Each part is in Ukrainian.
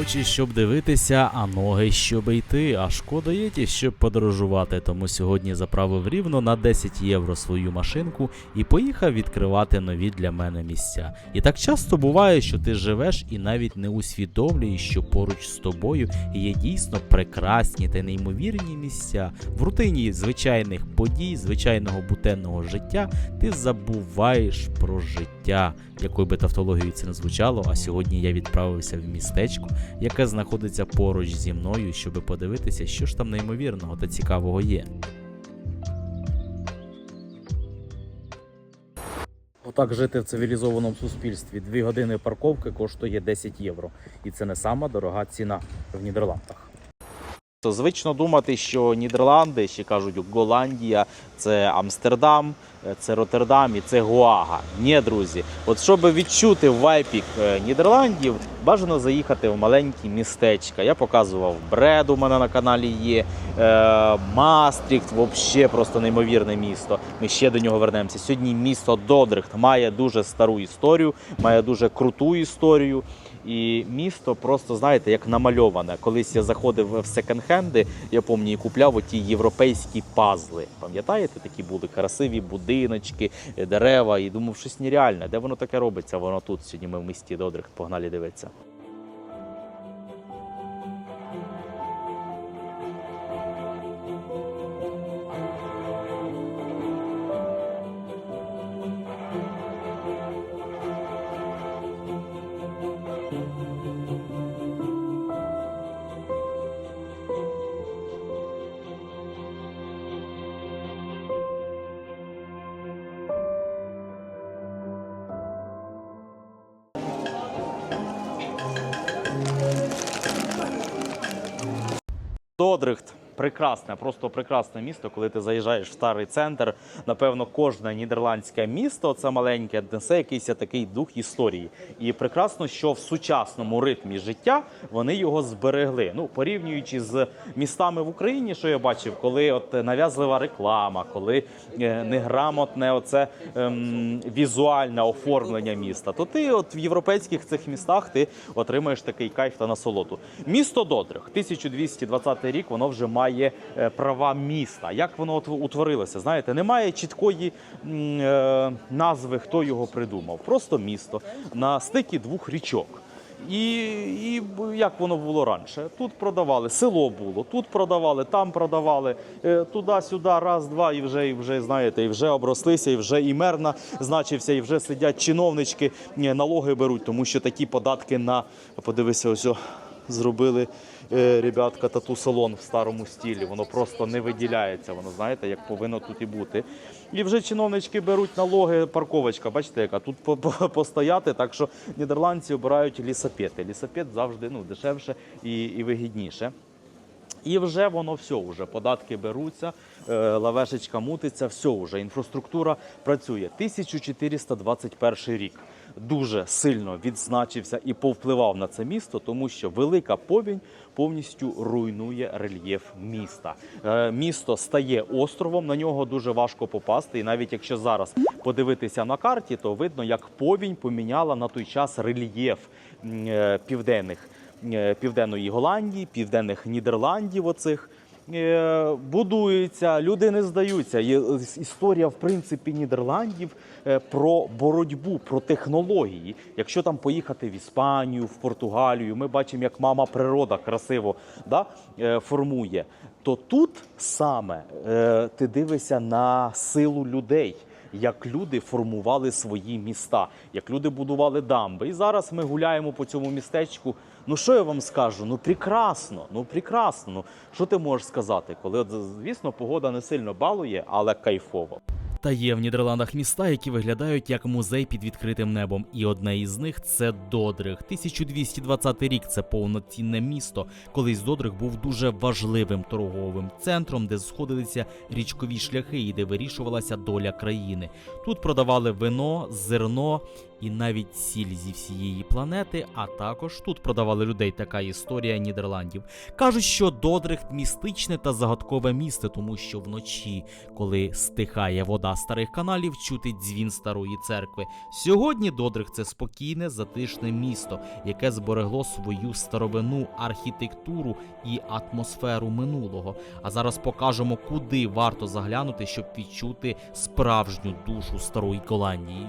Очі, щоб дивитися, а ноги, щоб йти. А шкода єті, щоб подорожувати. Тому сьогодні заправив рівно на 10 євро свою машинку і поїхав відкривати нові для мене місця. І так часто буває, що ти живеш і навіть не усвідомлюєш, що поруч з тобою є дійсно прекрасні та неймовірні місця. В рутині звичайних подій, звичайного бутенного життя ти забуваєш про життя, якою би тавтологією це не звучало. А сьогодні я відправився в містечко, яке знаходиться поруч зі мною, щоб подивитися, що ж там неймовірного та цікавого є. Отак жити в цивілізованому суспільстві. Дві години парковки коштує 10 євро. І це не сама дорога ціна в Нідерландах. То звично думати, що Нідерланди, ще кажуть, Голландія, це Амстердам, це Роттердам і це Гуага. Ні, друзі. От щоб відчути вайпік е, Нідерландів, бажано заїхати в маленькі містечка. Я показував Бред, у мене на каналі є. Е, Мастріхт, взагалі просто неймовірне місто. Ми ще до нього вернемося. Сьогодні місто Додрихт має дуже стару історію, має дуже круту історію. І місто просто, знаєте, як намальоване. Колись я заходив в секонд-хенди, я пам'ятаю, і купляв оті європейські пазли. Пам'ятаєте, такі були красиві будиночки, дерева. І думав, щось нереальне. Де воно таке робиться? Воно тут. Сьогодні ми в місті Додрих погнали дивитися. Додрихт прекрасне, просто прекрасне місто. Коли ти заїжджаєш в старий центр, напевно, кожне нідерландське місто, це маленьке, несе якийсь такий дух історії. І прекрасно, що в сучасному ритмі життя вони його зберегли. Ну, порівнюючи з містами в Україні, що я бачив, коли от нав'язлива реклама, коли е, неграмотне оце ем, візуальне оформлення міста, то ти от в європейських цих містах ти отримаєш такий кайф та насолоду. Місто Додрих, 1220 рік, воно вже має е, права міста. Як воно утворилося? Знаєте, немає чіткої е, назви, хто його придумав. Просто місто на стикі двох річок. І, і як воно було раніше? Тут продавали, село було, тут продавали, там продавали, е, туди-сюди, раз, два, і вже, і вже знаєте, і вже оброслися, і вже і мер назначився, і вже сидять чиновнички, налоги беруть, тому що такі податки на подивися, ось зробили ребятка тату салон в старому стілі. Воно просто не виділяється. Воно знаєте, як повинно тут і бути. І вже чиновнички беруть налоги, парковочка. Бачите, яка тут по- по- постояти. Так що нідерландці обирають лісапети. Лісапет завжди ну, дешевше і, і вигідніше. І вже воно все, вже податки беруться, е, лавешечка мутиться, все вже інфраструктура працює. 1421 рік дуже сильно відзначився і повпливав на це місто, тому що велика повінь повністю руйнує рельєф міста. Е, Місто стає островом, на нього дуже важко попасти. І навіть якщо зараз подивитися на карті, то видно, як повінь поміняла на той час рельєф е, південних е, південної Голландії, південних Нідерландів. Оцих будуються, люди не здаються. Є е, історія, в принципі, Нідерландів е, про боротьбу, про технології. Якщо там поїхати в Іспанію, в Португалію, ми бачимо, як мама природа красиво да, е, формує. То тут саме е, ти дивишся на силу людей як люди формували свої міста, як люди будували дамби. І зараз ми гуляємо по цьому містечку. Ну що я вам скажу? Ну прекрасно, ну прекрасно. Ну що ти можеш сказати? Коли от, звісно, погода не сильно балує, але кайфово. Та є в Нідерландах міста, які виглядають як музей під відкритим небом, і одне із них це Додрих. 1220 рік це повноцінне місто. Колись Додрих був дуже важливим торговим центром, де сходилися річкові шляхи і де вирішувалася доля країни. Тут продавали вино, зерно і навіть сіль зі всієї планети. А також тут продавали людей така історія Нідерландів. Кажуть, що Додрихт містичне та загадкове місце, тому що вночі, коли стихає вода старих каналів, чути дзвін старої церкви. Сьогодні Додрихт це спокійне, затишне місто, яке зберегло свою старовину, архітектуру і атмосферу минулого. А зараз покажемо, куди варто заглянути, щоб відчути справжню душу старої Голландії.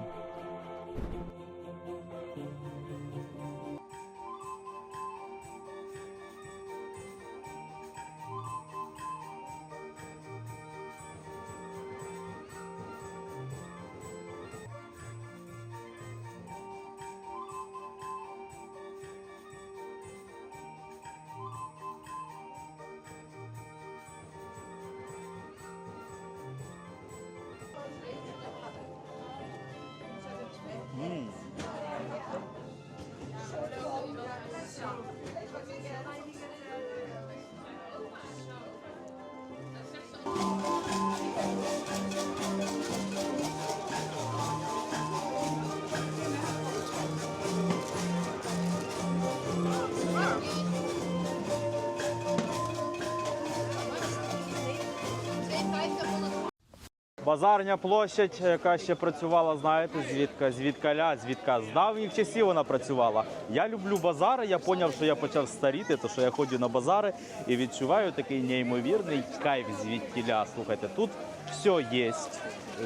Базарня площадь, яка ще працювала, знаєте, звідка, звідкаля, звідка з давніх часів вона працювала. Я люблю базари. Я зрозумів, що я почав старіти, то що я ходжу на базари і відчуваю такий неймовірний кайф звідтіля. Слухайте, тут все є.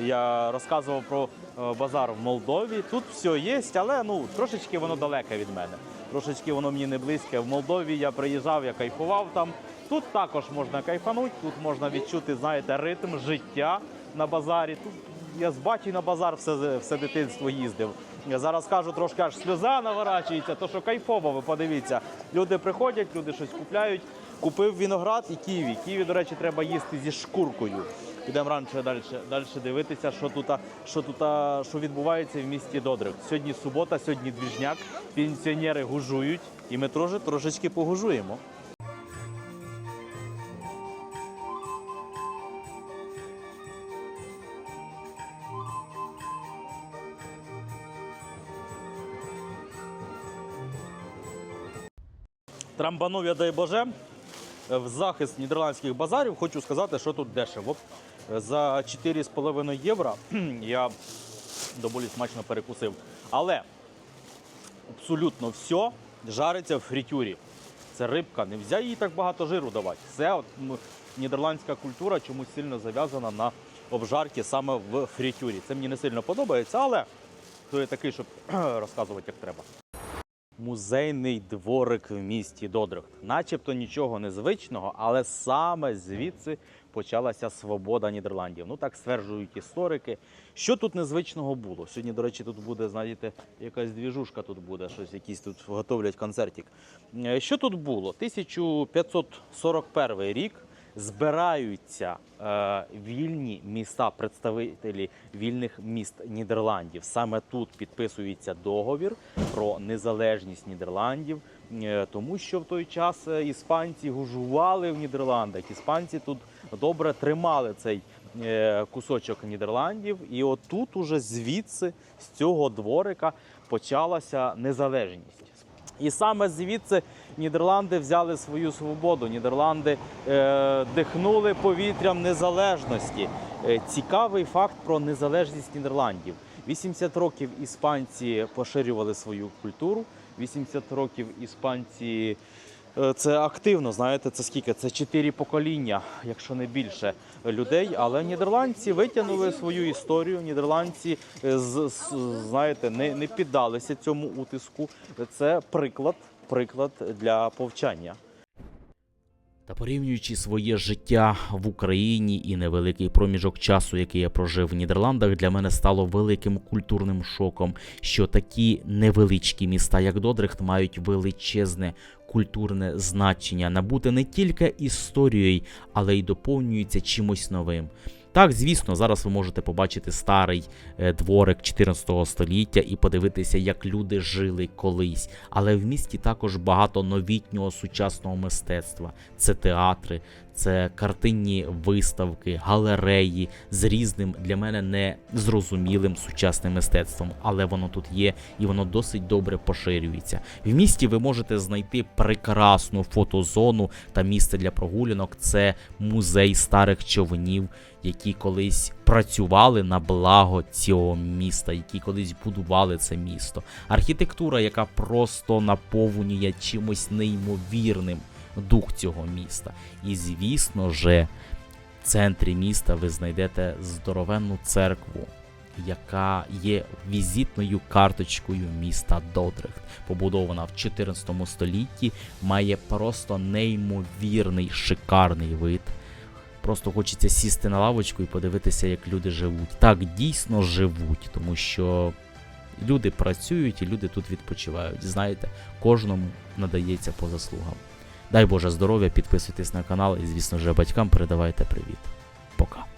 Я розказував про е, базар в Молдові. Тут все є, але ну трошечки воно далеке від мене. Трошечки воно мені не близьке. В Молдові я приїжджав, я кайфував там. Тут також можна кайфанути, тут можна відчути, знаєте, ритм життя на базарі. Тут я з батьком на базар все, все дитинство їздив. Я зараз кажу, трошки аж сльоза наворачується, то що кайфово, ви подивіться. Люди приходять, люди щось купляють. Купив виноград і ківі. Ківі, до речі, треба їсти зі шкуркою. Підемо раніше далі, далі дивитися, що тут, що тут що відбувається в місті Додрик. Сьогодні субота, сьогодні двіжняк, пенсіонери гужують, і ми теж трошечки погужуємо. Трамбанув я дай Боже. В захист нідерландських базарів хочу сказати, що тут дешево. За 4,5 євро я доволі смачно перекусив. Але абсолютно все жариться в фритюрі. Це рибка, не можна їй так багато жиру давати. Це от, нідерландська культура чомусь сильно зав'язана на обжарки саме в фритюрі. Це мені не сильно подобається, але хто я такий, щоб розказувати як треба. Музейний дворик в місті Додрихт. Начебто нічого незвичного, але саме звідси почалася свобода Нідерландів. Ну так стверджують історики. Що тут незвичного було? Сьогодні, до речі, тут буде, знаєте, якась двіжушка тут буде, щось якісь тут готовлять концертик. Е, Що тут було? 1541 рік збираються е, вільні міста, представителі вільних міст Нідерландів. Саме тут підписується договір про незалежність Нідерландів, е, тому що в той час е, іспанці гужували в Нідерландах. Іспанці тут добре тримали цей е, кусочок Нідерландів, і отут уже звідси з цього дворика почалася незалежність. І саме звідси Нідерланди взяли свою свободу. Нідерланди е, дихнули повітрям незалежності. Е, цікавий факт про незалежність Нідерландів. 80 років іспанці поширювали свою культуру. 80 років іспанці е, це активно. Знаєте, це скільки? Це чотири покоління, якщо не більше людей. Але нідерландці витягнули свою історію. Нідерландці е, знаєте, не, не піддалися цьому утиску. Це приклад, приклад для повчання. Та порівнюючи своє життя в Україні і невеликий проміжок часу, який я прожив в Нідерландах, для мене стало великим культурним шоком, що такі невеличкі міста, як Додрихт, мають величезне культурне значення, набути не тільки історією, але й доповнюються чимось новим. Так, звісно, зараз ви можете побачити старий е, дворик 14 століття і подивитися, як люди жили колись. Але в місті також багато новітнього сучасного мистецтва. Це театри, це картинні виставки, галереї з різним для мене не зрозумілим сучасним мистецтвом, але воно тут є і воно досить добре поширюється. В місті ви можете знайти прекрасну фотозону та місце для прогулянок. Це музей старих човнів, які колись працювали на благо цього міста, які колись будували це місто. Архітектура, яка просто наповнює чимось неймовірним дух цього міста. І звісно же, в центрі міста ви знайдете здоровенну церкву, яка є візитною карточкою міста Додрехт. Побудована в 14 столітті, має просто неймовірний шикарний вид. Просто хочеться сісти на лавочку і подивитися, як люди живуть. Так дійсно живуть, тому що люди працюють і люди тут відпочивають. Знаєте, кожному надається по заслугам. Дай Боже здоров'я, підписуйтесь на канал і, звісно ж, батькам передавайте привіт. Пока.